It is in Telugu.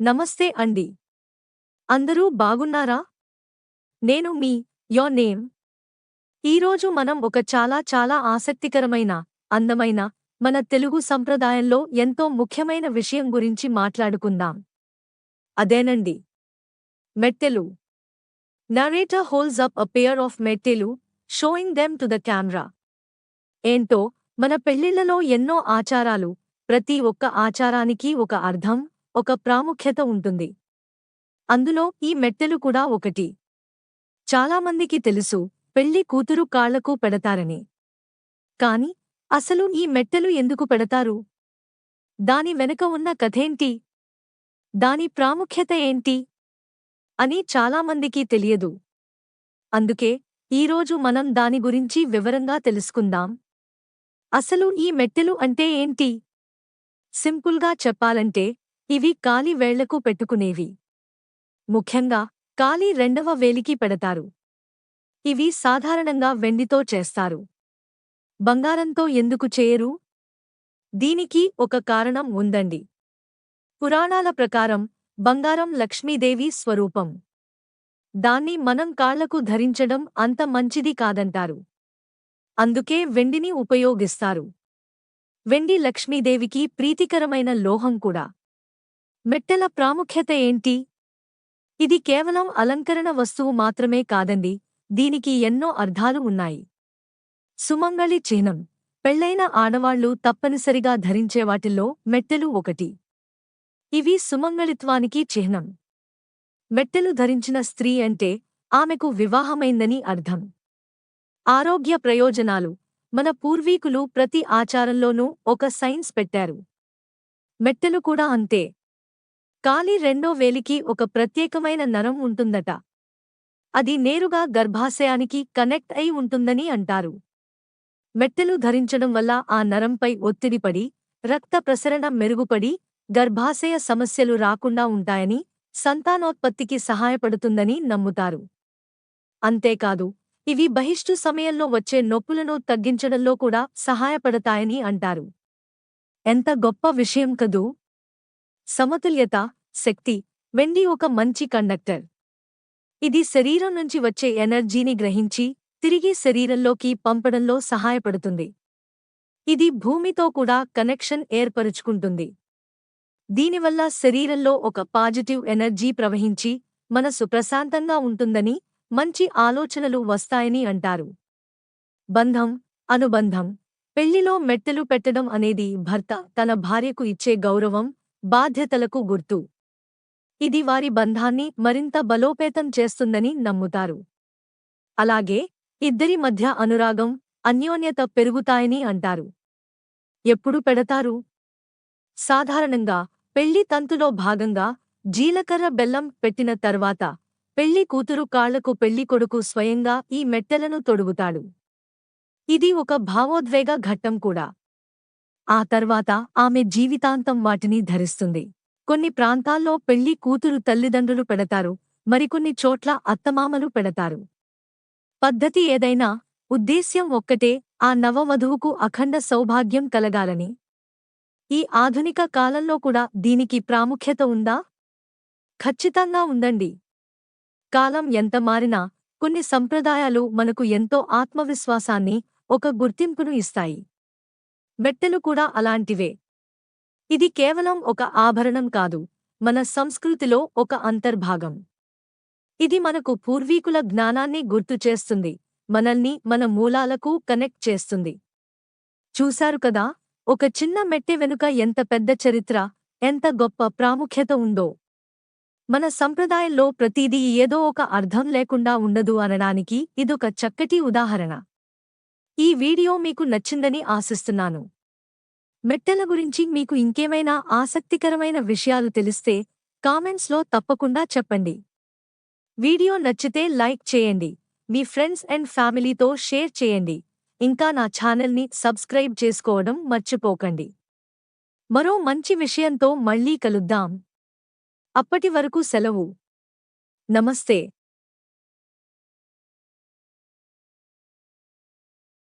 నమస్తే అండి. అందరూ బాగున్నారా? నేను మీ యో నేమ్. ఈరోజు మనం ఒక చాలా చాలా ఆసక్తికరమైన అందమైన మన తెలుగు సంప్రదాయంలో ఎంతో ముఖ్యమైన విషయం గురించి మాట్లాడుకుందాం. అదేనండి. మెట్టెలు. Narrator holds up a pair of మెట్టెలు showing them to the camera ఏంటో మన పెళ్ళిళ్ళలో ఎన్నో ఆచారాలు ప్రతి ఒక్క ఆచారానికి ఒక అర్థం ఒక ప్రాముఖ్యత ఉంటుంది. అందులో ఈ మెట్టెలు కూడా ఒకటి. చాలామందికి తెలుసు పెళ్ళి కూతురు కాళ్ళకు పెడతారని. కాని అసలు ఈ మెట్టెలు ఎందుకు పెడతారు? దాని వెనక ఉన్న కథేంటి? దాని ప్రాముఖ్యత ఏంటి? అని చాలామందికి తెలియదు. అందుకే ఈరోజు మనం దాని గురించి వివరంగా తెలుసుకుందాం. అసలు ఈ మెట్టెలు అంటే ఏంటి? సింపుల్గా చెప్పాలంటే ఇవి కాలి వేళ్ళకు పెట్టుకునేవి. ముఖ్యంగా కాలి రెండవ వేలికి పెడతారు. ఇవి సాధారణంగా వెండితో చేస్తారు. బంగారంతో ఎందుకు చేయరు? దీనికి ఒక కారణం ఉందండి. పురాణాల ప్రకారం బంగారం లక్ష్మీదేవి స్వరూపం. దాన్ని మనం కాళ్ళకు ధరించడం అంత మంచిది కాదంటారు. అందుకే వెండిని ఉపయోగిస్తారు. వెండి లక్ష్మీదేవికి ప్రీతికరమైన లోహం కూడా. మెట్టెల ప్రాముఖ్యత ఏంటి? ఇది కేవలం అలంకరణ వస్తువు మాత్రమే కాదండి దీనికి ఎన్నో అర్థాలు ఉన్నాయి. సుమంగళి చిహ్నం. పెళ్ళైన ఆడవాళ్ళు తప్పనిసరిగా ధరించే వాటిల్లో మెట్టెలు ఒకటి. ఇవి సుమంగళిత్వానికి చిహ్నం. మెట్టెలు ధరించిన స్త్రీ అంటే ఆమెకు వివాహమైందని అర్థం. ఆరోగ్య ప్రయోజనాలు. మన పూర్వీకులు ప్రతి ఆచారంలోనూ ఒక సైన్స్ పెట్టారు. మెట్టెలు కూడా అంతే. కాలి రెండో వేలికి ఒక ప్రత్యేకమైన నరం ఉంటుందట. అది నేరుగా గర్భాశయానికి కనెక్ట్ అయి ఉంటుందని అంటారు. మెట్టెలు ధరించడం వల్ల ఆ నరంపై ఒత్తిడి పడి రక్త ప్రసరణ మెరుగుపడి గర్భాశయ సమస్యలు రాకుండా ఉంటాయని సంతానోత్పత్తికి సహాయపడుతుందని నమ్ముతారు. అంతేకాదు ఇవి బహిష్టు సమయంలో వచ్చే నొప్పులను తగ్గించడంలో కూడా సహాయపడతాయని అంటారు. ఎంత గొప్ప విషయం కదూ! సమతుల్యత శక్తి వెండి ఒక మంచి కండక్టర్. ఇది శరీరం నుంచి వచ్చే ఎనర్జీని గ్రహించి తిరిగి శరీరంలోకి పంపడంలో సహాయపడుతుంది. ఇది భూమితో కూడా కనెక్షన్ ఏర్పరుచుకుంటుంది. దీనివల్ల శరీరంలో ఒక పాజిటివ్ ఎనర్జీ ప్రవహించి మనసు ప్రశాంతంగా ఉంటుందని మంచి ఆలోచనలు వస్తాయని అంటారు. బంధం అనుబంధం పెళ్ళిలో మెట్టెలు పెట్టడం అనేది భర్త తన భార్యకు ఇచ్చే గౌరవం బాధ్యతలకు గుర్తు. ఇది వారి బంధాన్ని మరింత బలోపేతం చేస్తుందని నమ్ముతారు. అలాగే ఇద్దరి మధ్య అనురాగం అన్యోన్యత పెరుగుతాయని అంటారు. ఎప్పుడు పెడతారు? సాధారణంగా పెళ్ళి తంతులో భాగంగా జీలకర్ర బెల్లం పెట్టిన తర్వాత పెళ్ళి కూతురు కాళ్ళకు పెళ్ళి కొడుకు స్వయంగా ఈ మెట్టెలను తొడుగుతాడు. ఇది ఒక భావోద్వేగ ఘట్టం కూడా. ఆ తర్వాత ఆమె జీవితాంతం వాటిని ధరిస్తుంది. కొన్ని ప్రాంతాల్లో పెళ్ళి కూతురు తల్లిదండ్రులు పెడతారు మరికొన్ని చోట్ల అత్తమామలు పెడతారు. పద్ధతి ఏదైనా ఉద్దేశ్యం ఒక్కటే ఆ నవవధువుకు అఖండ సౌభాగ్యం కలగాలని. ఈ ఆధునిక కాలంలో కూడా దీనికి ప్రాముఖ్యత ఉందా? ఖచ్చితంగా ఉందండి. కాలం ఎంత మారినా కొన్ని సంప్రదాయాలు మనకు ఎంతో ఆత్మవిశ్వాసాన్ని ఒక గుర్తింపును ఇస్తాయి. మెట్టెలు కూడా అలాంటివే. ఇది కేవలం ఒక ఆభరణం కాదు మన సంస్కృతిలో ఒక అంతర్భాగం. ఇది మనకు పూర్వీకుల జ్ఞానాన్ని గుర్తు చేస్తుంది మనల్ని మన మూలాలకు కనెక్ట్ చేస్తుంది. చూశారు కదా ఒక చిన్న మెట్టె వెనుక ఎంత పెద్ద చరిత్ర ఎంత గొప్ప ప్రాముఖ్యత ఉందో. మన సంప్రదాయంలో ప్రతిదీ ఏదో ఒక అర్థం లేకుండా ఉండదు అనడానికి ఇదొక చక్కటి ఉదాహరణ. ఈ వీడియో మీకు నచ్చిందని ఆశిస్తున్నాను. మెట్టెల గురించి మీకు ఇంకేమైనా ఆసక్తికరమైన విషయాలు తెలిస్తే కామెంట్స్లో తప్పకుండా చెప్పండి. వీడియో నచ్చితే లైక్ చేయండి. మీ ఫ్రెండ్స్ అండ్ ఫ్యామిలీతో షేర్ చేయండి. ఇంకా నా ఛానల్ని సబ్స్క్రైబ్ చేసుకోవడం మర్చిపోకండి. మరో మంచి విషయంతో మళ్ళీ కలుద్దాం. అప్పటి వరకు సెలవు. నమస్తే.